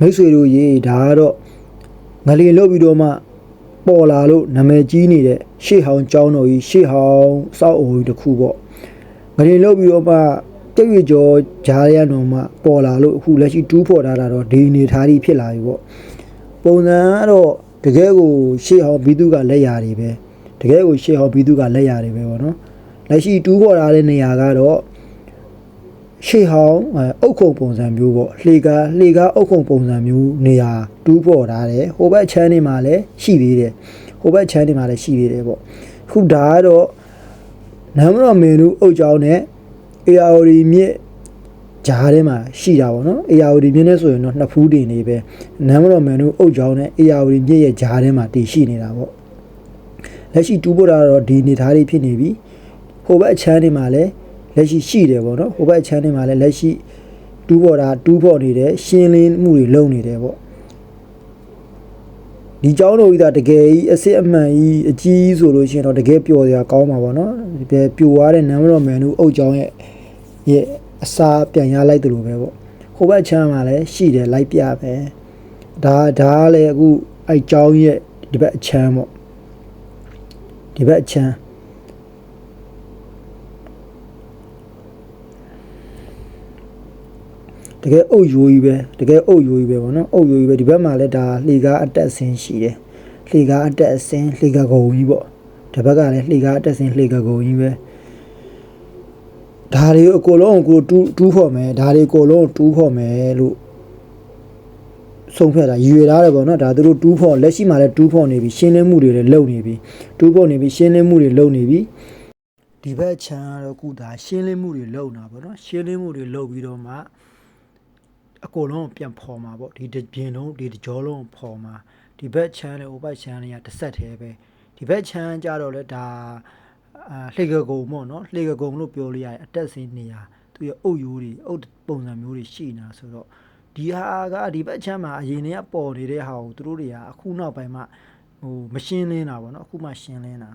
မိတ်ဆွေတို့ရေဒါကတော့ငလင်လုတ်ပြီးတော့မှပေါ်လာလို့နာမည်ကြီးနေတဲ့ရှေ့ဟောင်းကျောင်းတော်ကြီးရှေ့ဟောင်းစောက်အုံကြီးတစ်ခုပေါ့ငလင်လုတ်ပြီးတော့မှတိတ်ရကျော်ဂျားရတော်မှပေါ်လာလို့အခုလက်ရှိတူးဖော်ထားတာတော့ဒီအနေထားကြီးဖြစ်လာပြီပေါ့ပုံစံကတော့တကယ်ကိုရှေ့ဟောင်းဘီသူကလက်ရာတွေပဲတကယ်ကိုရှေ့ဟောင်းဘီသူကလက်ရာတွေပဲပေါ့နော်လက်ရှိတူးဖော်ထားတဲ့နေရာကတော့ ရှေ့ဟောင်းအဲအုတ်ခုံပုံစံမျိုးပေါ့လှေကားလှေကားအုတ်ခုံပုံစံမျိုးနေရာတူးပေါ်ထားတယ်ဟိုဘက်ချမ်းနေမှာလည်းရှိသေးတယ်ဟိုဘက်ချမ်းနေမှာလည်းရှိသေးတယ်ပေါ့ခုဒါကတော့နမ်မတော်မင်းတို့အုတ်ကြောင်းနဲ့ ARD မြစ်ဂျားထဲမှာရှိတာပေါ့နော် ARD မြစ်နဲ့ဆိုရင်တော့နှစ်ဖူးတင်နေပဲနမ်မတော်မင်းတို့အုတ်ကြောင်းနဲ့ ARD မြစ်ရဲ့ဂျားထဲမှာတည်ရှိနေတာပေါ့လက်ရှိတူးပေါ်တာတော့ဒီနေသားလေးဖြစ်နေပြီဟိုဘက်ချမ်းနေမှာလည်း လက်ရှိရှိတယ်ပေါ့နော်ဟိုဘက်ချမ်းထဲမှာလည်းလက်ရှိတူးပေါ်တာတူးပေါ်နေတယ်ရှင်းလင်းမှုတွေလုပ်နေတယ်ပေါ့ဒီเจ้าတို့ကြီးဒါတကယ်ကြီးအစ်စ်အမှန်ကြီးအကြီးဆိုလို့ရှိရင်တော့တကယ်ပျော်စရာကောင်းမှာပေါ့နော်ဒီပြပျော်သွားတဲ့နမ်မတော်မန်နူအုတ်เจ้าရဲ့ရဲ့အစာပြန်ရလိုက်တယ်လို့ပဲပေါ့ဟိုဘက်ချမ်းမှာလည်းရှိတယ်လိုက်ပြပဲဒါဒါကလည်းအခုအဲ့เจ้าရဲ့ဒီဘက်အချမ်းပေါ့ဒီဘက်အချမ်း တကယ်အုတ်ယိုးကြီးပဲတကယ်အုတ်ယိုးကြီးပဲပေါ့နော်အုတ်ယိုးကြီးပဲဒီဘက်မှာလည်းဒါလှေကားအတက်အဆင်းရှိတယ်လှေကားအတက်အဆင်းလှေကားကုံကြီးပေါ့ဒီဘက်ကလည်းလှေကားအတက်အဆင်းလှေကားကုံကြီးပဲဒါတွေအကုန်လုံးကိုတူးတူးဖို့မယ်ဒါတွေအကုန်လုံးတူးဖို့မယ်လို့ဆုံးဖြတ်တာရည်ရွယ်ထားတယ်ပေါ့နော်ဒါသူတို့တူးဖို့လက်ရှိမှာလည်းတူးဖို့နေပြီရှင်းလင်းမှုတွေလည်းလုပ်နေပြီတူးဖို့နေပြီရှင်းလင်းမှုတွေလုပ်နေပြီဒီဘက်ချမ်းကတော့ခုဒါရှင်းလင်းမှုတွေလုပ်နေတာပေါ့နော်ရှင်းလင်းမှုတွေလုပ်ပြီးတော့မှ အကုန်လုံးပြန်ဖော်မှာပေါ့ဒီတစ်ပြင်လုံးဒီတစ်ကြောလုံးဖော်မှာဒီဘက်ချမ်းနဲ့ဟိုဘက်ချမ်းတွေကတစ်ဆက်တည်းပဲဒီဘက်ချမ်းကြတော့လေဒါအာလှေကကုံပေါ့နော်လှေကကုံလို့ပြောလို့ရတယ်အတက်စင်းနေရသူရဲ့အုတ်ရိုးတွေအုတ်ပုံစံမျိုးတွေရှိနေတာဆိုတော့ဒီဟာကဒီဘက်ချမ်းမှာအရင်တည်းကပေါ်နေတဲ့ဟာကိုသူတို့တွေကအခုနောက်ပိုင်းမှာဟိုမရှင်းလင်းတာပေါ့နော်အခုမှရှင်းလင်းတာ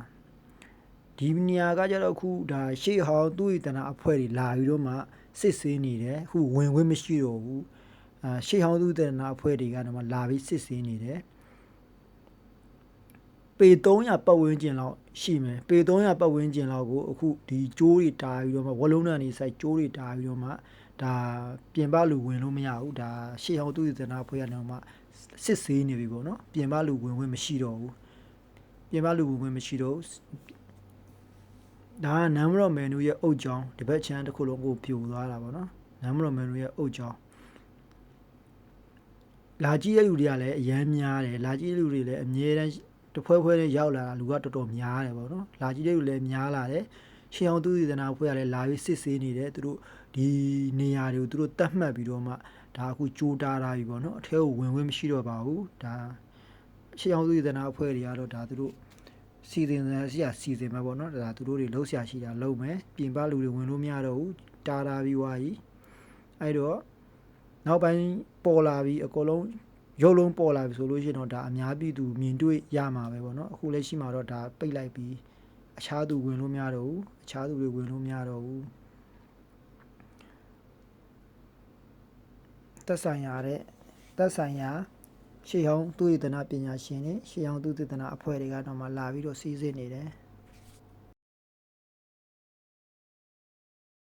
ဒီနေရာကကြတော့အခုဒါရှေ့ဟောင်းသူ့ဤတနာအဖွဲ့တွေလာပြီးတော့မှစစ်ဆေးနေတယ်အခုဝင်ခွင့်မရှိတော့ဘူးအာရှေ့ဟောင်းသူတဲ့နာအဖွဲ့တွေကတော့မှလာပြီးစစ်ဆေးနေတယ်ပေ300ပတ်ဝန်းကျင်လောက်ရှိမယ်ပေ300ပတ်ဝန်းကျင်လောက်ကိုအခုဒီကျိုးတွေတာပြီးတော့မှဝလုံးတန်နေဆိုင်ကျိုးတွေတာပြီးတော့မှဒါပြင်ပလူဝင်လို့မရဘူးဒါရှေ့ဟောင်းသူတဲ့နာအဖွဲ့ကတော့မှစစ်ဆေးနေပြီပေါ့နော်ပြင်ပလူဝင်ဝင်မရှိတော့ဘူးပြင်ပလူဝင်ဝင်မရှိတော့ဘူး ဒါကနမ်မရော့မယ်နူရဲ့အုတ်ကြောင်းဒီဘက်ချမ်းတစ်ခုလုံးကိုပြိုသွားတာပေါ့နော်နမ်မရော့မယ်နူရဲ့အုတ်ကြောင်းလာကြည့်တဲ့လူတွေကလည်းအရန်များတယ်လာကြည့်တဲ့လူတွေလည်းအမြဲတမ်းတစ်ဖွဲဖွဲနဲ့ရောက်လာတာလူကတော်တော်များတယ်ပေါ့နော်လာကြည့်တဲ့လူလည်းများလာတယ်ရှေးအောင်သူသေနာဖွဲ့ကလည်းလာပြီးစစ်ဆေးနေတယ်သူတို့ဒီနေရာတွေကိုသူတို့တတ်မှတ်ပြီးတော့မှဒါအခုကြိုးတားတာပြီပေါ့နော်အထဲကိုဝင်ဝင်မရှိတော့ပါဘူးဒါရှေးအောင်သူသေနာဖွဲ့တွေကတော့ဒါသူတို့ စီစဉ်စရာရှိတာစီစဉ်မှာပေါ့နော်ဒါသူတို့တွေလှုပ်ရှားရှိတာလှုပ်မယ်ပြင်ပလူတွေဝင်လို့မရတော့ဘူးတားတာပြီးွားကြီးအဲ့တော့နောက်ပိုင်းပေါ်လာပြီးအကုန်လုံးရုပ်လုံးပေါ်လာပြီဆိုလို့ရှိရင်တော့ဒါအများပြည်သူမြင်တွေ့ရမှာပဲပေါ့နော်အခုလက်ရှိမှာတော့ဒါပိတ်လိုက်ပြီးအခြားသူဝင်လို့မရတော့ဘူးအခြားသူတွေဝင်လို့မရတော့ဘူးသက်ဆိုင်ရာတဲ့သက်ဆိုင်ရာ ရှေးဟောင်းသူရတနာပညာရှင်တွေရှေးဟောင်းသူရတနာအဖွဲ့တွေကတော့မှလာပြီးတော့စီးစစ်နေတယ်